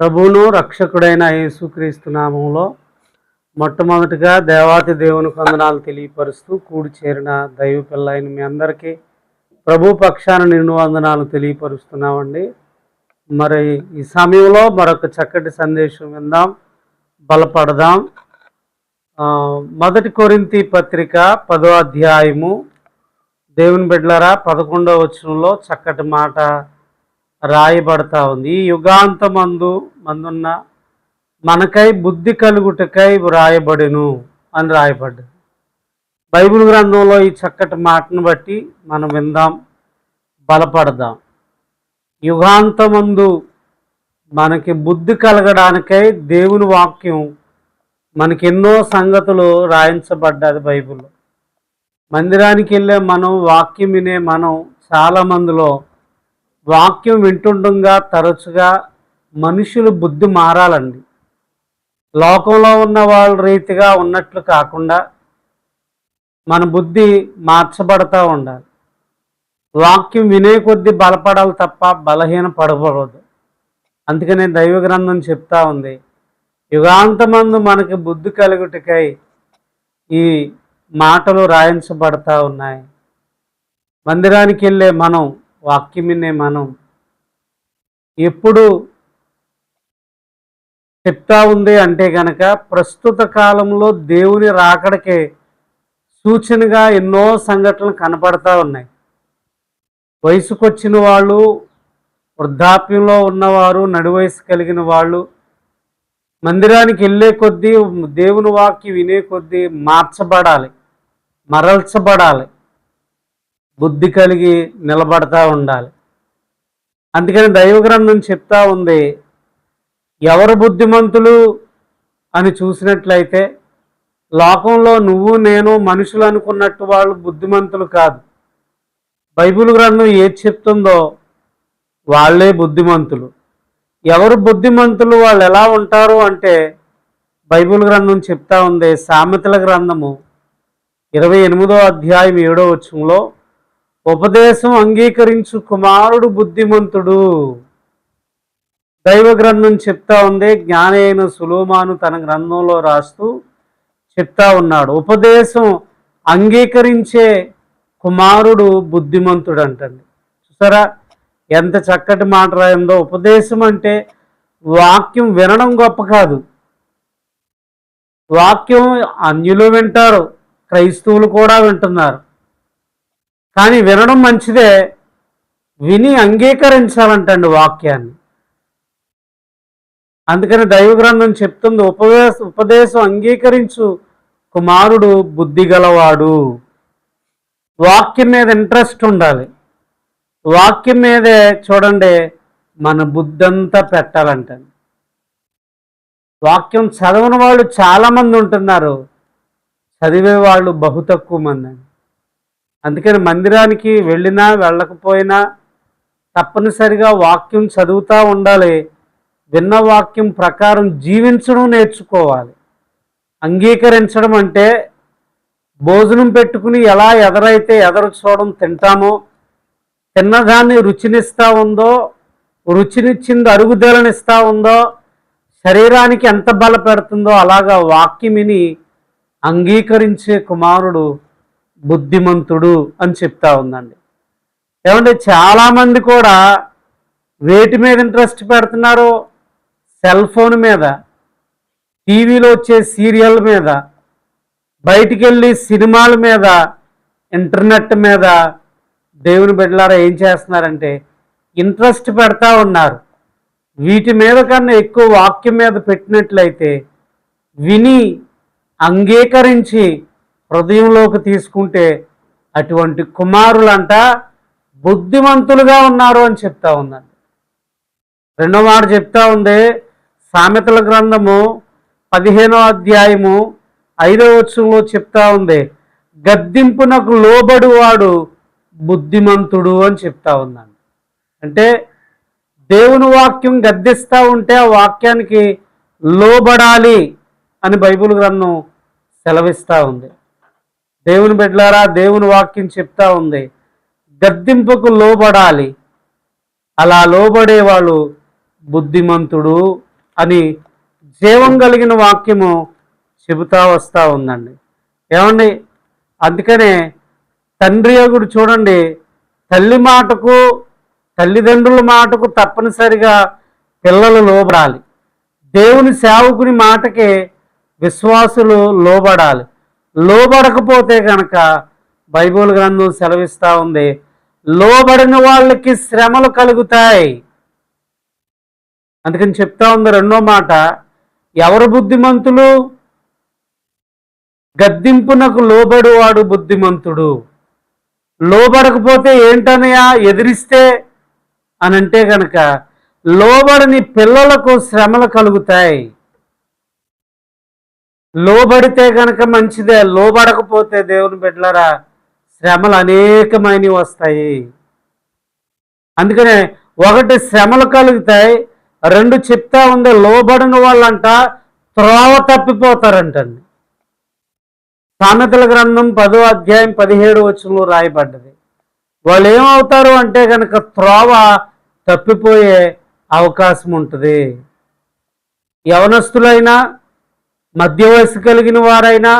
ప్రభువును రక్షకుడైన యేసుక్రీస్తు నామంలో మొట్టమొదటిగా దేవాతి దేవుని వందనాలు తెలియపరుస్తూ కూడి చేరిన దైవ పిల్లైన మీ అందరికీ ప్రభు పక్షాన నిన్ను వందనాలు తెలియపరుస్తున్నామండి. మరి ఈ సమయంలో మరొక చక్కటి సందేశం విందాం బలపడదాం. మొదటి కొరింతి పత్రిక పదో అధ్యాయము. దేవుని బిడ్లరా పదకొండవ వచనంలో చక్కటి మాట రాయబడతా ఉంది. ఈ యుగాంతమందు మందున్న మనకై బుద్ధి కలుగుటకై వ్రాయబడును అని రాయబడ్డది. బైబిల్ గ్రంథంలో ఈ చక్కటి మాటను బట్టి మనం విందాం బలపడదాం. యుగాంతమందు మనకి బుద్ధి కలగడానికై దేవుని వాక్యం మనకి ఎన్నో సంగతులు రాయించబడ్డది బైబిల్లో. మందిరానికి వెళ్ళే మనం వాక్యం వినే మనం చాలామందిలో వాక్యం వింటుండగా తరచుగా మనుషులు బుద్ధి మారాలండి. లోకంలో ఉన్న వాళ్ళ రీతిగా ఉన్నట్లు కాకుండా మన బుద్ధి మార్చబడతా ఉండాలి. వాక్యం వినే కొద్దీ బలపడాలి తప్ప బలహీన పడకూడదు. అందుకనే దైవ గ్రంథం చెప్తా ఉంది. యుగాంతమందు మనకి బుద్ధి కలుగుటకై ఈ మాటలు రాయించబడతా ఉన్నాయి. మందిరానికి వెళ్ళే మనం వాక్యమినే మనం ఎప్పుడు చెప్తా ఉంది అంటే గనక ప్రస్తుత కాలంలో దేవుని రాకడకే సూచనగా ఎన్నో సంఘటనలు కనపడతా ఉన్నాయి. వయసుకొచ్చిన వాళ్ళు వృద్ధాప్యంలో ఉన్నవారు నడువయసు కలిగిన వాళ్ళు మందిరానికి వెళ్ళే కొద్దీ దేవుని వాక్యం వినే కొద్దీ మార్చబడాలి మరల్చబడాలి. బుద్ధి కలిగి నిలబడతా ఉండాలి. అందుకని దైవ గ్రంథం చెప్తా ఉంది ఎవరు బుద్ధిమంతులు అని చూసినట్లయితే లోకంలో నువ్వు నేను మనుషులు అనుకున్నట్టు వాళ్ళు బుద్ధిమంతులు కాదు. బైబిల్ గ్రంథం ఏది చెప్తుందో వాళ్ళే బుద్ధిమంతులు. ఎవరు బుద్ధిమంతులు వాళ్ళు ఎలా ఉంటారు అంటే బైబిల్ గ్రంథం చెప్తా ఉంది సామెతల గ్రంథము ఇరవై ఎనిమిదో అధ్యాయం ఏడో వచ్చంలో ఉపదేశం అంగీకరించు కుమారుడు బుద్ధిమంతుడు. దైవ గ్రంథం చెప్తా ఉంది. జ్ఞాని అయిన సులోమాను తన గ్రంథంలో రాస్తూ చెప్తా ఉన్నాడు. ఉపదేశం అంగీకరించే కుమారుడు బుద్ధిమంతుడు అంటండి. చూసారా? ఎంత చక్కటి మాట రాయిందో. ఉపదేశం అంటే వాక్యం వినడం గొప్ప కాదు. వాక్యం అన్యులు వింటారు. క్రైస్తవులు కూడా వింటున్నారు. కానీ వినడం మంచిదే. విని అంగీకరించాలంటండి వాక్యాన్ని. అందుకని దైవ గ్రంథం చెప్తుంది ఉపదేశ ఉపదేశం అంగీకరించు కుమారుడు బుద్ధి గలవాడు వాక్యం మీద ఇంట్రెస్ట్ ఉండాలి. వాక్యం మీదే చూడండి మన బుద్ధి అంతా పెట్టాలంటండి. వాక్యం చదవని వాళ్ళు చాలామంది ఉంటున్నారు. చదివే వాళ్ళు బహు తక్కువ మంది. అండి అందుకని మందిరానికి వెళ్ళినా వెళ్ళకపోయినా తప్పనిసరిగా వాక్యం చదువుతూ ఉండాలి. విన్న వాక్యం ప్రకారం జీవించడం నేర్చుకోవాలి. అంగీకరించడం అంటే భోజనం పెట్టుకుని ఎలా ఎదరైతే ఎదరు చూడడం తింటామో తిన్నదాన్ని రుచినిస్తూ ఉందో రుచినిచ్చింది అరుగుదలనిస్తూ ఉందో శరీరానికి ఎంత బల పెడుతుందో అలాగా వాక్యమిని అంగీకరించే కుమారుడు బుద్ధిమంతుడు అని చెప్తా ఉందండి. ఏమంటే చాలామంది కూడా వేటి మీద ఇంట్రెస్ట్ పెడుతున్నారు సెల్ ఫోన్ మీద టీవీలో వచ్చే సీరియల్ మీద బయటికి వెళ్ళి సినిమాల మీద ఇంటర్నెట్ మీద దేవుని బిడ్డలారా ఏం చేస్తున్నారంటే ఇంట్రెస్ట్ పెడతా ఉన్నారు. వీటి మీద కన్నా ఎక్కువ వాక్యం మీద పెట్టినట్లయితే విని అంగీకరించి హృదయంలోకి తీసుకుంటే అటువంటి కుమారులంట బుద్ధిమంతులుగా ఉన్నారు అని చెప్తా ఉందండి. రెండో మాట చెప్తా ఉంది. సామెతల గ్రంథము పదిహేనో అధ్యాయము ఐదో వచ్చంలో చెప్తా ఉంది. గద్దింపునకు లోబడువాడు బుద్ధిమంతుడు అని చెప్తా ఉందండి. అంటే దేవుని వాక్యం గద్దిస్తూ ఉంటే ఆ వాక్యానికి లోబడాలి అని బైబిల్ గ్రంథం సెలవిస్తూ ఉంది. దేవుని బిడ్డలారా దేవుని వాక్యం చెప్తా ఉంది. గద్దింపుకు లోబడాలి. అలా లోబడేవాళ్ళు బుద్ధిమంతుడు అని జీవం కలిగిన వాక్యము చెబుతా వస్తూ ఉందండి. ఏమండి? అందుకనే తండ్రి అగుడు చూడండి తల్లి మాటకు తల్లిదండ్రుల మాటకు తప్పనిసరిగా పిల్లలు లోబడాలి. దేవుని సేవకుని మాటకే విశ్వాసులు లోబడాలి. లోబడకపోతే కనుక బైబిల్ గ్రంథం సెలవిస్తూ ఉంది లోబడిన వాళ్ళకి శ్రమలు కలుగుతాయి. అందుకని చెప్తా ఉంది రెండో మాట ఎవరు బుద్ధిమంతులు? గద్దింపునకు లోబడివాడు బుద్ధిమంతుడు. లోబడకపోతే ఏంటనయా ఎదిరిస్తే అని అంటే కనుక లోబడని పిల్లలకు శ్రమలు కలుగుతాయి. లోబడితే కనుక మంచిదే లోబడకపోతే దేవుని బిడ్డలరా శ్రమలు అనేకమైనవి వస్తాయి. అందుకనే ఒకటి శ్రమలు కలుగుతాయి రెండు చెప్తా ఉంది లోబడిన వాళ్ళంట త్రోవ తప్పిపోతారంటండి. సామెతల గ్రంథం పదో అధ్యాయం పదిహేడు వచ్చంలో రాయబడ్డది. వాళ్ళు ఏమవుతారు అంటే కనుక త్రోవ తప్పిపోయే అవకాశం ఉంటుంది. యవనస్తులైనా మధ్య వయసు కలిగిన వారైనా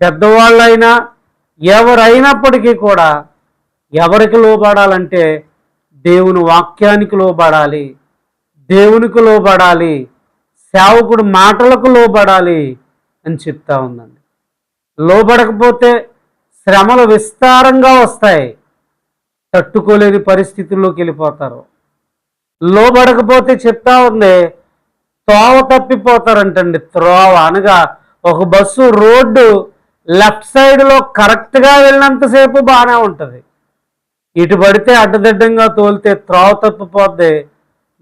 పెద్దవాళ్ళైనా ఎవరైనప్పటికీ కూడా ఎవరికి లోబడాలంటే దేవుని వాక్యానికి లోబడాలి దేవునికి లోబడాలి సేవకుడు మాటలకు లోబడాలి అని చెప్తా ఉందండి. లోబడకపోతే శ్రమలు విస్తారంగా వస్తాయి. తట్టుకోలేని పరిస్థితుల్లోకి వెళ్ళిపోతారు. లోబడకపోతే చెప్తా ఉంది త్రోవ తప్పిపోతారంటండి. త్రోవ అనగా ఒక బస్సు రోడ్డు లెఫ్ట్ సైడ్లో కరెక్ట్గా వెళ్ళినంతసేపు బాగానే ఉంటుంది. ఇటు పడితే అడ్డదిడ్డంగా తోలితే త్రోవ తప్పిపోద్ది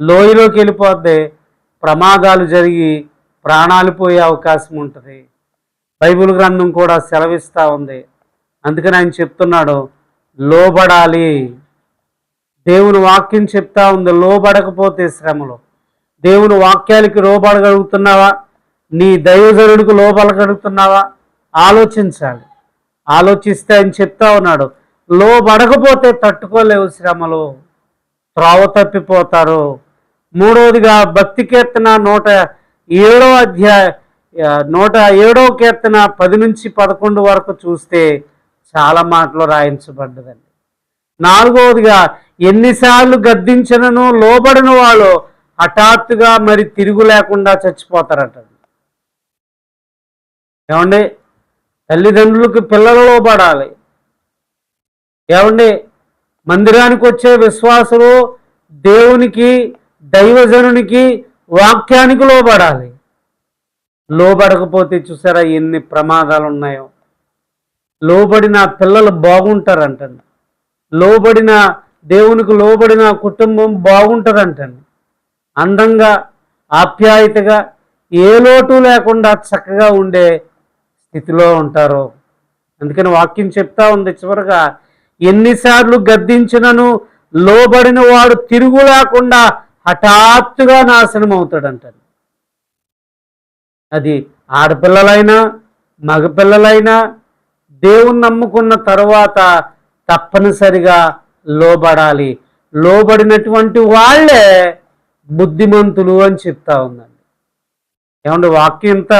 లోయలోకి వెళ్ళిపోద్ది ప్రమాదాలు జరిగి ప్రాణాలు పోయే అవకాశం ఉంటుంది. బైబిల్ గ్రంథం కూడా సెలవిస్తూ ఉంది. అందుకని ఆయన చెప్తున్నాడు లోబడాలి. దేవుని వాక్యం చెప్తా ఉంది లోబడకపోతే శ్రమలో. దేవుని వాక్యాలకి లోబడగలుగుతున్నావా నీ దైవజనుడికి లోబడగలుగుతున్నావా ఆలోచించాలి. ఆలోచిస్తే ఆయన చెప్తా ఉన్నాడు లోబడకపోతే తట్టుకోలేవు శ్రమలు త్రోవ తప్పిపోతారు. మూడవదిగా భక్తి కీర్తన నూట ఏడో అధ్యాయ నూట ఏడో కీర్తన పది నుంచి పదకొండు వరకు చూస్తే చాలా మాటలు రాయించబడ్డదండి. నాలుగవదిగా ఎన్నిసార్లు గద్దించినను లోబడిన వాళ్ళు హఠాత్తుగా మరి తిరుగు లేకుండా చచ్చిపోతారట. ఏమండి? తల్లిదండ్రులకు పిల్లలు పడాలి. ఏమండి? మందిరానికి వచ్చే విశ్వాసులు దేవునికి దైవజనునికి వాక్యానికి లోబడాలి. లోబడకపోతే చూసారా ఎన్ని ప్రమాదాలు ఉన్నాయో లోబడిన పిల్లలు బాగుంటారంటండి. లోబడిన దేవునికి లోబడిన కుటుంబం బాగుంటుందంటండి. అందంగా ఆప్యాయతగా ఏ లోటు లేకుండా చక్కగా ఉండే స్థితిలో ఉంటారు. అందుకని వాక్యం చెప్తా ఉంది చివరగా ఎన్నిసార్లు గద్దించినను లోబడిన వాడు తిరుగు లేకుండా హఠాత్తుగా నాశనం అవుతాడంటాడు అది ఆడపిల్లలైనా మగపిల్లలైనా దేవుని నమ్ముకున్న తర్వాత తప్పనిసరిగా లోబడాలి. లోబడినటువంటి వాళ్ళే బుద్ధిమంతులు అని చెప్తా ఉందండి. ఏమంటే వాక్యం ఎంత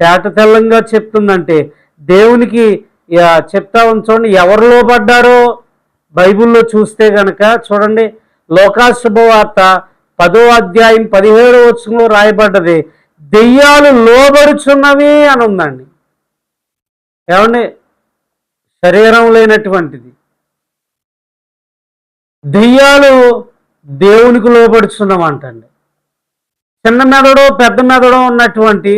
తేట తెల్లంగా చెప్తుందంటే దేవునికి చెప్తా ఉంది చూడండి ఎవరు లోబడ్డారో బైబిల్లో చూస్తే గనక చూడండి లోకాశుభవార్త పదో అధ్యాయం పదిహేడో వచ్చంలో రాయబడ్డది దెయ్యాలు లోబడుచున్నవి అని ఉందండి. ఏమండి? శరీరం లేనటువంటిది. దెయ్యాలు దేవునికి లోపడుచున్నాం అంటండి చిన్న మెదడు పెద్ద మెదడు ఉన్నటువంటి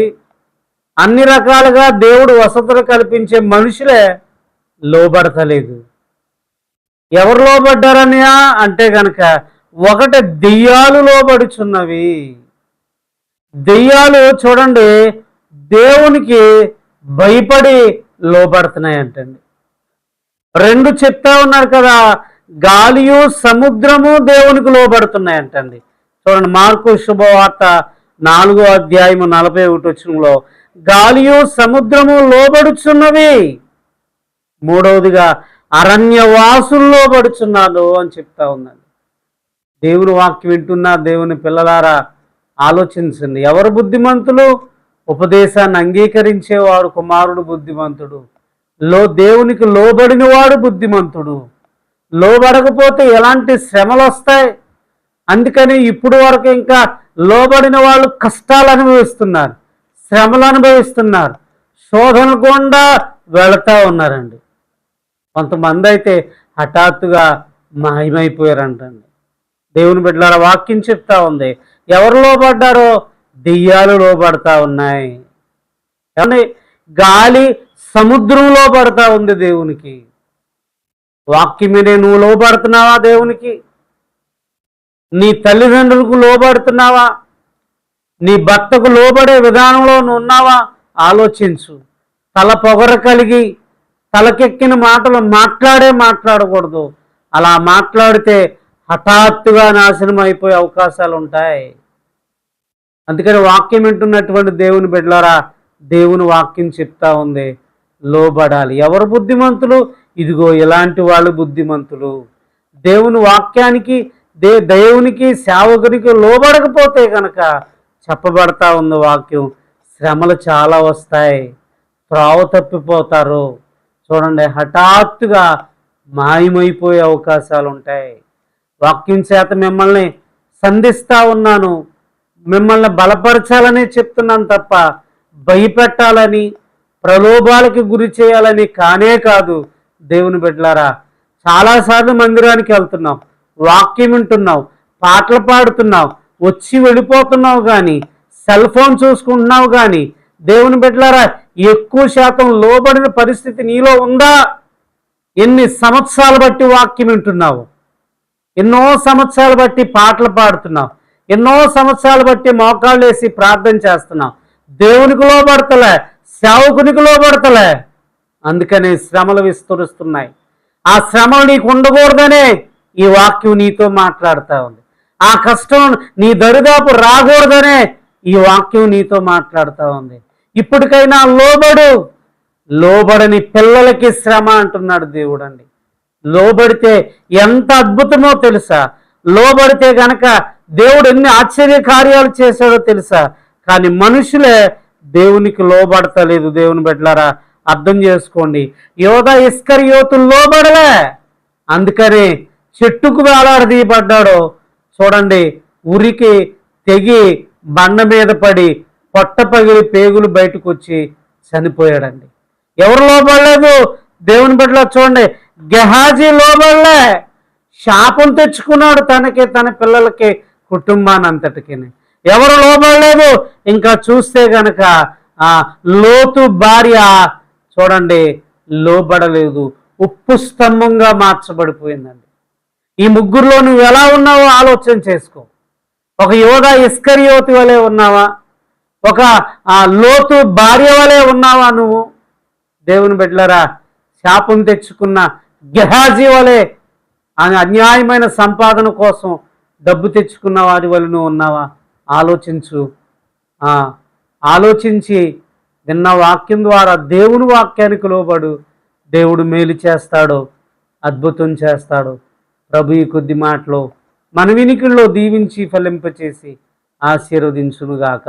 అన్ని రకాలుగా దేవుడు వసతులు కల్పించే మనుషులే లోబడతలేదు. ఎవరు లోబడ్డారనియా అంటే గనక ఒకటి దెయ్యాలు లోబడుచున్నవి. దెయ్యాలు చూడండి దేవునికి భయపడి లోబడుతున్నాయి అంటండి రెండు చెప్తా ఉన్నారు కదా గాలియు సముద్రము దేవునికి లోబడుతున్నాయంటండి. చూడండి మార్కు శుభవార్త నాలుగో అధ్యాయము నలభై ఒకటి వచ్చినలో గాలియు సముద్రము లోబడుచున్నవి. మూడవదిగా అరణ్యవాసులు లోబడుచున్నారు అని చెప్తా ఉందండి. దేవుని వాక్యం వింటున్న దేవుని పిల్లలారా ఆలోచించండి. ఎవరు బుద్ధిమంతులు? ఉపదేశాన్ని అంగీకరించేవాడు కుమారుడు బుద్ధిమంతుడు. లో దేవునికి లోబడినవాడు బుద్ధిమంతుడు. లోబడకపోతే ఎలాంటి శ్రమలు వస్తాయి అందుకని ఇప్పుడు వరకు ఇంకా లోబడిన వాళ్ళు కష్టాలు అనుభవిస్తున్నారు శ్రమలు అనుభవిస్తున్నారు శోధన గుండా వెళతా ఉన్నారండి. కొంతమంది అయితే హఠాత్తుగా మాయమైపోయారంటండి. దేవుని బిడ్డల వాక్యం చెప్తా ఉంది ఎవరు లోబడ్డారో దెయ్యాలు లోబడతా ఉన్నాయి. కానీ గాలి సముద్రంలో పడతా ఉంది దేవునికి. వాక్యం నువ్వు లోబడుతున్నావా దేవునికి? నీ తల్లిదండ్రులకు లోబడుతున్నావా? నీ భర్తకు లోబడే విధానంలో నువ్వు ఉన్నావా? ఆలోచించు. తల పొగర కలిగి తలకెక్కిన మాటలు మాట్లాడే మాట్లాడకూడదు. అలా మాట్లాడితే హఠాత్తుగా నాశనం అయిపోయే అవకాశాలు ఉంటాయి. అందుకని వాక్యం వింటున్నటువంటి దేవుని బిడ్డలారా దేవుని వాక్యం చెప్తా ఉంది. లోబడాలి. ఎవరు బుద్ధిమంతులు? ఇదిగో ఇలాంటి వాళ్ళు బుద్ధిమంతులు. దేవుని వాక్యానికి దే దేవునికి సేవకునికి లోబడకపోతే కనుక చెప్పబడతా ఉన్న వాక్యం. శ్రమలు చాలా వస్తాయి. త్రావ తప్పిపోతారు. చూడండి హఠాత్తుగా మాయమైపోయే అవకాశాలు ఉంటాయి. వాక్యం చేత మిమ్మల్ని సంధిస్తూ ఉన్నాను. మిమ్మల్ని బలపరచాలని చెప్తున్నాను తప్ప భయపెట్టాలని ప్రలోభాలకి గురి చేయాలని కానే కాదు. దేవుని బిడ్డలారా చాలాసార్లు మందిరానికి వెళ్తున్నాం వాక్యం వింటున్నావు పాటలు పాడుతున్నావు వచ్చి వెళ్ళిపోతున్నావు కానీ సెల్ ఫోన్ చూసుకుంటున్నావు కానీ దేవుని బిడ్డలారా ఎక్కువ శాతం లోబడిన పరిస్థితి నీలో ఉందా? ఎన్ని సంవత్సరాలు బట్టి వాక్యం వింటున్నావు? ఎన్నో సంవత్సరాలు బట్టి పాటలు పాడుతున్నావు? ఎన్నో సంవత్సరాలు బట్టి మోకాళ్ళు వేసి ప్రార్థన చేస్తున్నావు? దేవునికి లోబడతలే సేవకునికి లోబడతలే. అందుకనే శ్రమలు విస్తరిస్తున్నాయి. ఆ శ్రమలు నీకు ఉండకూడదనే ఈ వాక్యం నీతో మాట్లాడుతూ ఉంది. ఆ కష్టం నీ దరిదాపు రాకూడదనే ఈ వాక్యం నీతో మాట్లాడుతూ ఉంది. ఇప్పటికైనా లోబడు లోబడని పిల్లలకి శ్రమ అంటున్నాడు దేవుడు అండి లోబడితే ఎంత అద్భుతమో తెలుసా? లోబడితే గనక దేవుడు ఎన్ని ఆశ్చర్య కార్యాలు చేశాడో తెలుసా? కానీ మనుషులే దేవునికి లోబడతలేదు దేవుని బిడ్డలారా. అర్థం చేసుకోండి. యోధ ఇస్కర్ యోతులు లోబడలే. అందుకని చెట్టుకు వేలాడదీయబడ్డాడు. చూడండి ఉరికి తెగి బండ మీద పడి పొట్ట పగిలి పేగులు బయటకు వచ్చి చనిపోయాడండి. ఎవరు లోబడలేదు? దేవుని బిడ్డలో చూడండి గెహాజీ లోబడలే. శాపం తెచ్చుకున్నాడు తనకి తన పిల్లలకి కుటుంబానంతటికి ఎవరు లోబడలేదు? ఇంకా చూస్తే గనక ఆ లోతు భార్య చూడండి లోబడలేదు. ఉప్పు స్తంభంగా మార్చబడిపోయిందండి. ఈ ముగ్గురులో నువ్వు ఎలా ఉన్నావో ఆలోచన చేసుకో. ఒక యోధ ఇస్కరియోతి వలె ఉన్నావా? ఒక లోతు భార్య వలె ఉన్నావా నువ్వు? దేవుని బిడ్డలరా శాపం తెచ్చుకున్న గెహాజీ వలె ఆ అన్యాయమైన సంపాదన కోసం డబ్బు తెచ్చుకున్న వారి వలె నువ్వు ఉన్నావా? ఆలోచించు. ఆలోచించి విన్న వాక్యం ద్వారా దేవుని వాక్యానికి లోబడు. దేవుడు మేలు చేస్తాడు అద్భుతం చేస్తాడు. ప్రభు ఈ కొద్ది మాటలో మన వినికిల్లో దీవించి ఫలింపచేసి ఆశీర్వదించునుగాక.